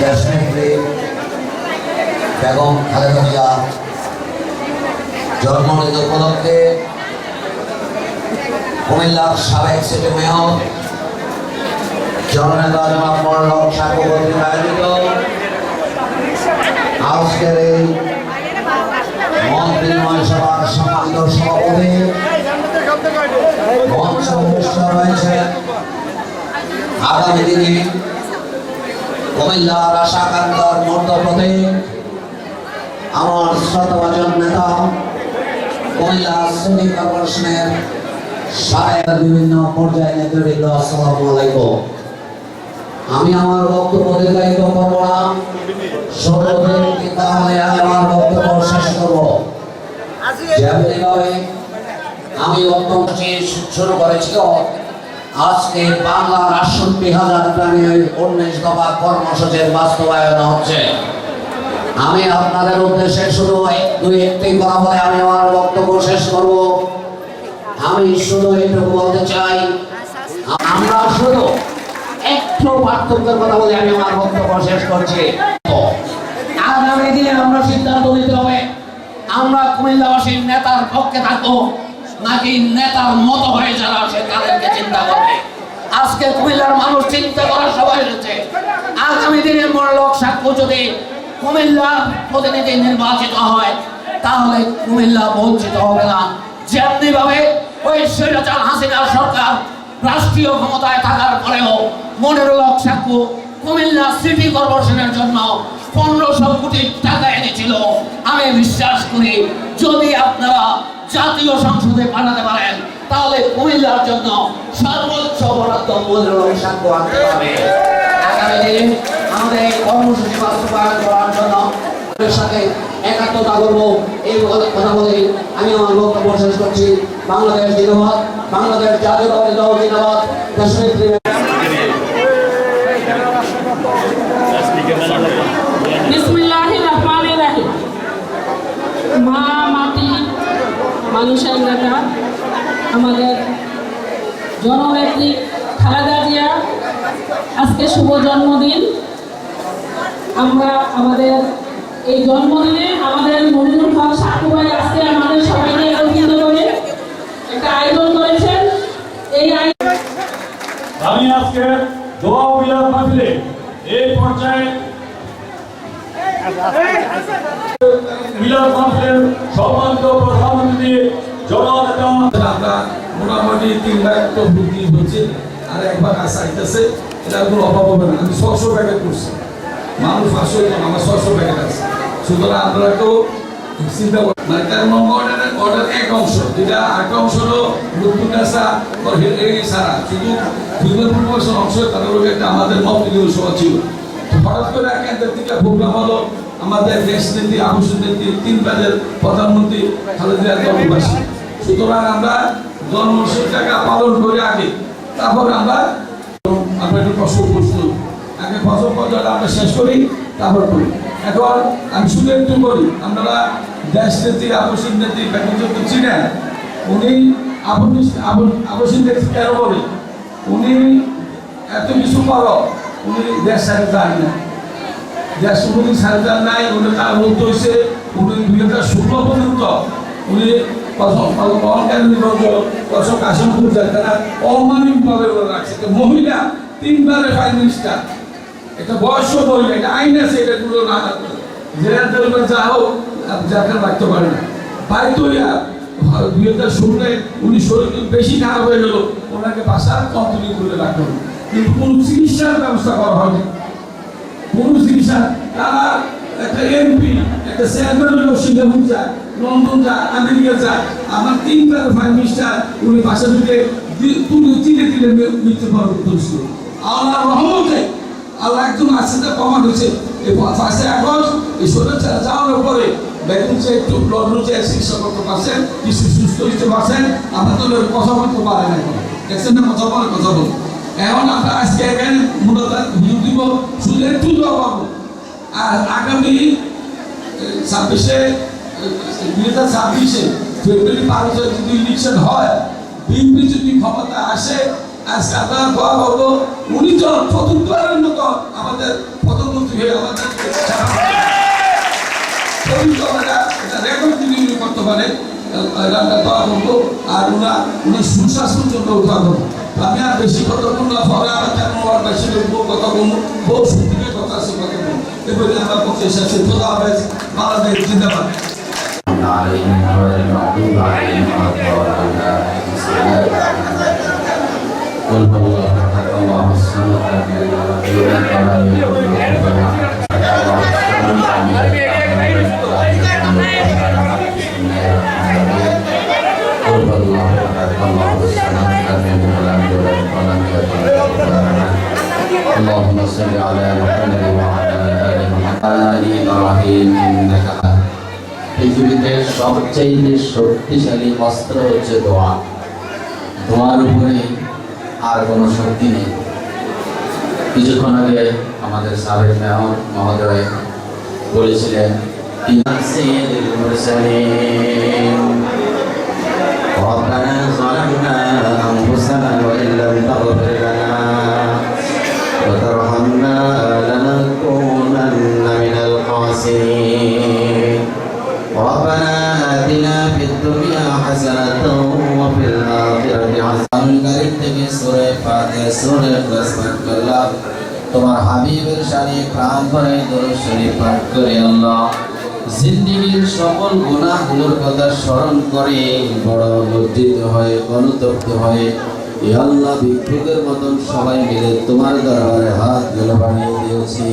দেশনেত্রী বেগম খালেদা জিয়া উপলক্ষে কুমিল্লার সাবেক সিটি মেয়র আয়োজিত। আজকের এই মন্ত্রীময় সভার সম্মানিত সভাপতি, মঞ্চ রয়েছেন আগামী দিনে কুমিল্লার মূর্ত আমার শ্রদ্ধাভাজন নেতা কুমিল্লা কর্পোরেশনের বিভিন্ন পর্যায়ে নেতৃবৃন্দ আলাইকুম। আমি আমার বক্তব্য দীর্ঘায়িত করব না। সর্বদিন তাহলে আমার বক্তব্য শেষ করব। যেমনিভাবে আমি অত্যন্ত শুরু করেছিল আজকে বাংলার আটষট্টি হাজার গ্রামের উনিশ দফা কর্মসূচির বাস্তবায়ন হচ্ছে। আমি আপনাদের উদ্দেশ্যে শুধু দুই একটি কথা বলে আমি আমার বক্তব্য শেষ করব। আমি শুধু এইটুকু বলতে চাই, আমরা শুধু একটু পার্থক্যের কথা বলে আমি আমার বক্তব্য শেষ করছি। আগামী দিনে আমরা সিদ্ধান্ত নিতে হবে, আমরা কুমিল্লাবাসীর নেতার পক্ষে থাকব। নাকি নেতার মতো হয়ে যারা সে তাদেরকে চিন্তা করবে। আজকে কুমিল্লার মানুষ চিন্তা করার সময় এসেছে আগামী দিনে মরলোক সাক্ষ্য যদি কুমিল্লা প্রতিনিধি নির্বাচিত হয়, তাহলে কুমিল্লা বঞ্চিত হবে না। যেমনি ভাবে ওই স্বৈরাচার হাসিনার সরকার রাষ্ট্রীয় ক্ষমতায় থাকার পরেও মনের লোক সাক্ষ্য কুমিল্লা সিটি কর্পোরেশনের জন্য পনেরোশো কোটি টাকা এনেছিল। আমি বিশ্বাস করি, যদি আপনারা জাতীয় সংসদে পাঠাতে পারেন, তাহলে কুমিল্লার জন্য সর্বোচ্চ বরাদ্দ মূল্যের সাক্ষ্য আনতে পারবে। আগামী দিনে আমাদের এই কর্মসূচি বাস্তবায়ন করার জন্য সাথে একাত্মতা করব। এই কথা বলে আমি আমার বক্তব্য শেষ করছি। বাংলাদেশ জিন্দাবাদ। বাংলাদেশ জাতীয়তাবাদী দল জিন্দাবাদ। দেশনেত্রী মা মাটি মানুষের নেতা, আমাদের জননেত্রী খালেদা জিয়া, আজকে শুভ জন্মদিন। আমরা আমাদের এই জন্মদিনে আমাদের মনিরুল হক সাকু ভাই আজকে আমাদের সবাইকে একত্রিত করে একটা আয়োজন করেছেন এই আয়োজন আমি আজকে দোয়া অভিযান মাহফিলে এই পর্যায়ে মিলাদ মাহফিলের সম্মানিত প্রধানমন্ত্রী জননেতা মোটামুটি তিন লাখ তো বৃদ্ধি হচ্ছে, আর একবার আসা আইতেছে, এটার কোনো অভাব হবে না। আমি ছশো প্যাকেট করছি। মানুষ আমার ছশো প্যাকেট আছে। সুতরাং তো মানে অংশ একটা আমাদের ছিল। করে এক হলো, আমাদের তিন প্রধানমন্ত্রী খালেদা সুতরাং আমরা জন্মসূর টাকা পালন করে আগে। তারপর আমরা আমরা একটু ফসল প্রস্তুত আগে ফসল পর্যায়ে আমরা শেষ করি, তারপর করি। এখন আমি শুধু একটু করি আমরা দেশ নীতি আবশ্যক নীতি ব্যক্তিগত ছিলেন উনি আবশ্যক নীতি কেন বলি? উনি এত কিছু করো উনি দেশ সাথে যান না দেশ উনি সাড়ে চার নাই, উনি তার মধ্যে হয়েছে উনি দুই হাজার ষোলো পর্যন্ত উনি উনি শরীর বেশি খারাপ হয়ে ওনাকে বাসার কন্টিনিউ করে হবে? কিন্তু কোনো চিকিৎসার ব্যবস্থা করা হয়নি। কোন চিকিৎসা একটা এমপি একটা চেয়ারম্যান যায়। লন্ডন যায়, আমেরিকা যায়। আমার তিনবার প্রাইম মিনিস্টার উনি বাসা থেকে তুলে তিলে তিলে মৃত্যুবরণ করেছিল। আল্লাহ রহমতে আল্লাহ একজন যে প্রমাণ হয়েছে এই ফার্স্টে আগস্ট এই শরীর যাওয়ার পরে দেখুন যে একটু ব্লড যে চিকিৎসা করতে পারছেন, কিছু সুস্থ হতে পারছেন আমরা তো কথা বলতে পারে না দেখছেন না, কথা বলে, কথা বল। এখন আমরা আজকে এখানে মূলত হুজুর দিব, শুধু একটু দোয়া পাবো আর আগামী ছাব্বিশে ছাব্বিশে ফেব্রুয়ারি পাঁচ যদি ইলেকশন হয়, বিএনপি যদি ক্ষমতা আসে উনি তো চতুর্থবারের মতো আমাদের প্রধানমন্ত্রী হয়ে আমাদের করতে পারে আর উনা, উনি সুস্বাস্থ্যের জন্য আমি আর বেশি কথা বলব না পরে আমার তেমন আর বেশি কথা বলব, বহু সুন্দর কথা আছে, কথা বলব। এবারে আমার পক্ষে শেষ খোদা হাফেজ, বাংলাদেশ জিন্দাবাদ। عليهم غير المغضوب عليهم ولا الضالين. قل الله احد الله الصمد لم يلد ولم يولد ولم قل هو الله أحد الله الصمد لم يلد ولم يولد ولم يكن له اللهم صل على محمد وعلى آل محمد. وعلى آل إبراهيم إنك حميد পৃথিবীতে সবচেয়ে শক্তিশালী অস্ত্র হচ্ছে দোয়া দোয়ার উপরে আর কোনো শক্তি নেই কিছুক্ষণ আগে আমাদের সাবেক মেয়র মহোদয় বলেছিলেন سيد المرسلين ربنا ظلمنا أنفسنا وإن لم تغفر لنا وترحمنا لنكونن من الخاسرين কারীম থেকে সূরা ফাতিহা সূরা ইখলাস পাঠ করলাম। তোমার হাবিবের সারিয়ে প্রাণ ভরে দরুদ পাঠ করে আল্লাহ জিন্দিগির সকল গুনাহগুলোর কথা স্মরণ করে বড় লজ্জিত হয়ে, অনুতপ্ত হয়ে আল্লাহ ভিক্ষুকের মতন সবাই মিলে তোমার দরবারে হাতগুলো বানিয়ে দিয়েছি।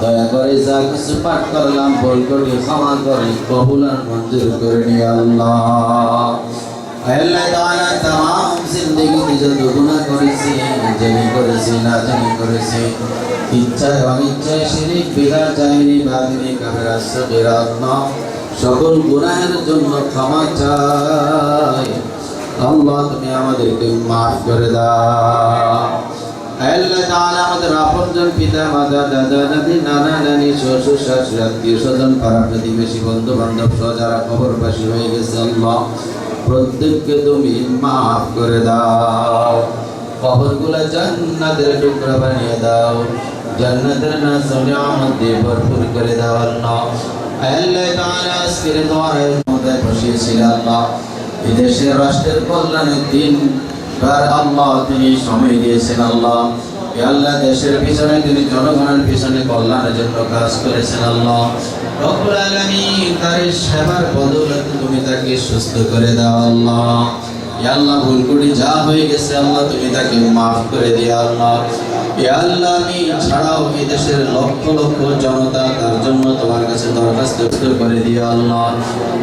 দয়া করে যা কিছু পাঠ করলাম, ভুল করে ক্ষমা করে কবুলার মঞ্জুর করে নিয়ে আল্লাহ। আল্লাহ তাআলা तमाम জিন্দেগিতে যত গুনাহ করেছি জেনে করেছি না জেনে করেছি ইচ্ছায় অনিচ্ছায় শিরিক বিদা জাহিরি বাদিনী কাফেরা সগীরা না সকল গুনাহের জন্য ক্ষমা চাই আল্লাহ তুমি আমাদেরকে মাফ করে দাও আল্লাহ তাআলা আমাদের আপনজন পিতা মাতা দাদা দাদি নানা নানি শ্বশুর শাশুড়ি আত্মীয় স্বজন পাড়া প্রতিবেশী বন্ধু বান্ধব সহ যারা খবরবাসী হয়ে গেছে আল্লাহ প্রত্যেককে তুমি মাফ করে দাও। কবরগুলো জান্নাতের টুকরা বানিয়ে দাও। জান্নাতের নাসম নিয়ামত দিয়ে ভরপুর করে দাও আল্লাহ। আল্লাহ তাআলা আজকের দোয়ারের মধ্যে বসিয়েছিল আল্লাহ। বিদেশের রাষ্ট্রের কল্যাণের দিন আর আল্লাহ তিনি সময় দিয়েছেন আল্লাহ। আল্লাহ দেশের পিছনে তিনি জনগণের পিছনে কল্যাণের জন্য কাজ করেছেন আল্লাহ। রব্বুল আলামিন তার সেবার বদৌলতে তুমি তাকে সুস্থ করে দাও আল্লাহ। এ আল্লাহ ভুল করে যা হয়ে গেছে আল্লাহ, তুমি তাকে মাফ করে দিও আল্লাহ। এ আল্লাহ, আমি ছাড়াও এই দেশের লক্ষ লক্ষ জনতা তার জন্য তোমার কাছে দরখাস্ত করে দিও আল্লাহ।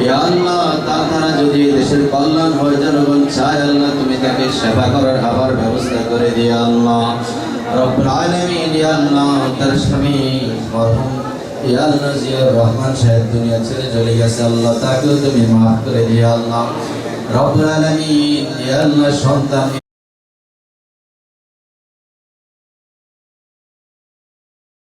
এ আল্লাহ তার যদি দেশের কল্যাণ হয়, জনগণ চায় আল্লাহ, তুমি তাকে সেবা করার আবার ব্যবস্থা করে দিও আল্লাহ। রব্বুল আলামিন, ইয়া আল্লাহ, তার স্বামী মরহুম ইয়া আল্লাহ জিয়াউর রহমান সাহেব, দুনিয়া ছেড়ে চলে গেছে। আল্লাহ তাকেও তুমি মাফ করে দিয়ে আল্লাহ। রব্বুল সন্তান